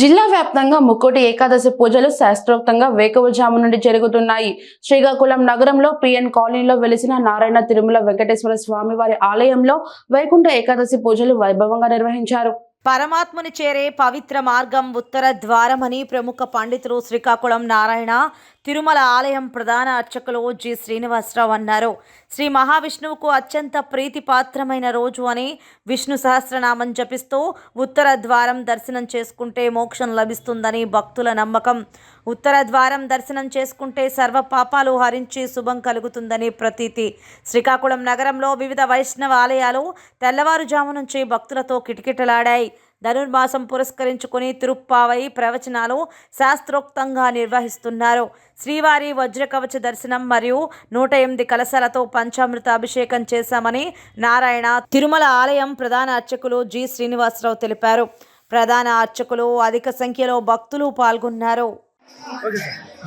జిల్లా వ్యాప్తంగా ముక్కోటి ఏకాదశి పూజలు శాస్త్రోక్తంగా వేకవజాము నుండి జరుగుతున్నాయి. శ్రీకాకుళం నగరంలో పిఎన్ కాలనీలో వెలిసిన నారాయణ తిరుమల వెంకటేశ్వర స్వామి వారి ఆలయంలో వైకుంఠ ఏకాదశి పూజలు వైభవంగా నిర్వహించారు. పరమాత్ముని చేరే పవిత్ర మార్గం ఉత్తర ద్వారమని ప్రముఖ పండితులు శ్రీకాకుళం నారాయణ తిరుమల ఆలయం ప్రధాన అర్చకులు జి. శ్రీనివాసరావు అన్నారు. శ్రీ మహావిష్ణువుకు అత్యంత ప్రీతిపాత్రమైన రోజు అని విష్ణు సహస్రనామం జపిస్తూ ఉత్తర ద్వారం దర్శనం చేసుకుంటే మోక్షం లభిస్తుందని భక్తుల నమ్మకం. ఉత్తర ద్వారం దర్శనం చేసుకుంటే సర్వ పాపాలు హరించి శుభం కలుగుతుందని ప్రతీతి. శ్రీకాకుళం నగరంలో వివిధ వైష్ణవ ఆలయాలు తెల్లవారుజాము నుంచి భక్తులతో కిటకిటలాడాయి. ధనుర్మాసం పురస్కరించుకుని తిరుప్పావై ప్రవచనాలు శాస్త్రోక్తంగా నిర్వహిస్తున్నారు. శ్రీవారి వజ్రకవచ దర్శనం మరియు నూట ఎనిమిది కలశాలతో పంచామృత అభిషేకం చేశామని నారాయణ తిరుమల ఆలయం ప్రధాన అర్చకులు జి. శ్రీనివాసరావు తెలిపారు. ప్రధాన అర్చకులు అధిక సంఖ్యలో భక్తులు పాల్గొన్నారు.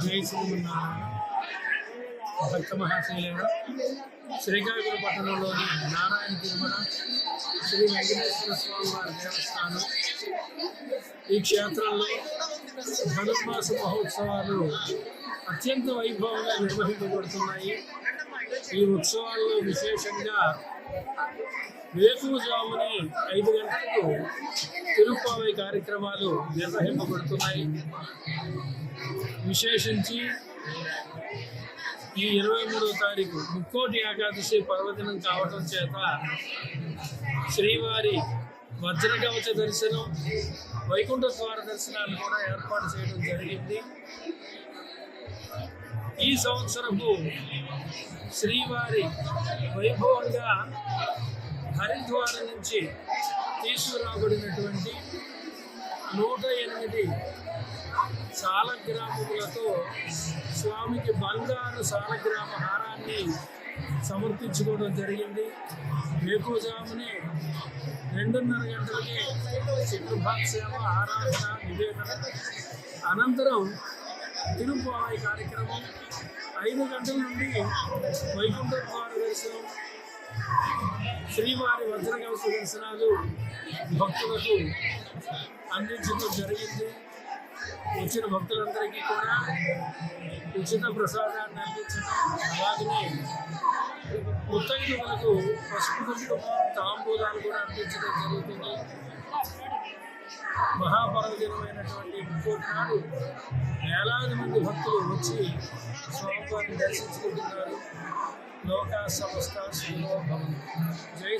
జై భక్త మహాశైలేన శ్రీకాకుళం పట్టణంలోని నారాయణ తిరుమల శ్రీ వెంకటేశ్వర స్వామి వారి దేవస్థానం. ఈ క్షేత్రంలో ధనుర్మాస మహోత్సవాలు అత్యంత వైభవంగా నిర్వహింపబడుతున్నాయి. ఈ ఉత్సవాల్లో విశేషంగా వేకువజాముని ఐదు గంటలకు తిరుప్పావై కార్యక్రమాలు నిర్వహింపబడుతున్నాయి. విశేషించి ఈ ఇరవై మూడవ తారీఖు ముక్కోటి ఏకాదశి పర్వదినం కావటం చేత శ్రీవారి వజ్రకవచ దర్శనం వైకుంఠ ద్వార దర్శనాలు కూడా ఏర్పాటు చేయడం జరిగింది. ఈ సంవత్సరపు శ్రీవారి వైభవంగా హరిద్వారం నుంచి తీసుకురాబడినటువంటి నూట ఎనిమిది సాలగ్రామములతో స్వామికి బంగారు సాలగ్రామ హారాన్ని సమర్పించుకోవడం జరిగింది. వేకువజామునే రెండున్నర గంటలకి చిత్రభాగసేవ ఆరాధన నివేదన. అనంతరం తిరుపాయి కార్యక్రమం ఐదు గంటల నుండి వైకుంఠ ద్వార దర్శనం శ్రీవారి వజ్రగవస దర్శనాలు భక్తులకు అందించడం జరిగింది. వచ్చిన భక్తులందరికీ కూడా ఉచిత ప్రసాదాన్ని అందించడం అలాగనే ముత్తైదులకు పసుపు కుంకుమ తాంబూలాలు కూడా అందించడం జరుగుతుంది. మహాపర్వదినమైనటువంటి ఇంకోటి నాడు వేలాది మంది భక్తులు వచ్చి స్వామివారిని దర్శించుకుంటున్నారు. లోకా సంస్థ శ్రీలో జై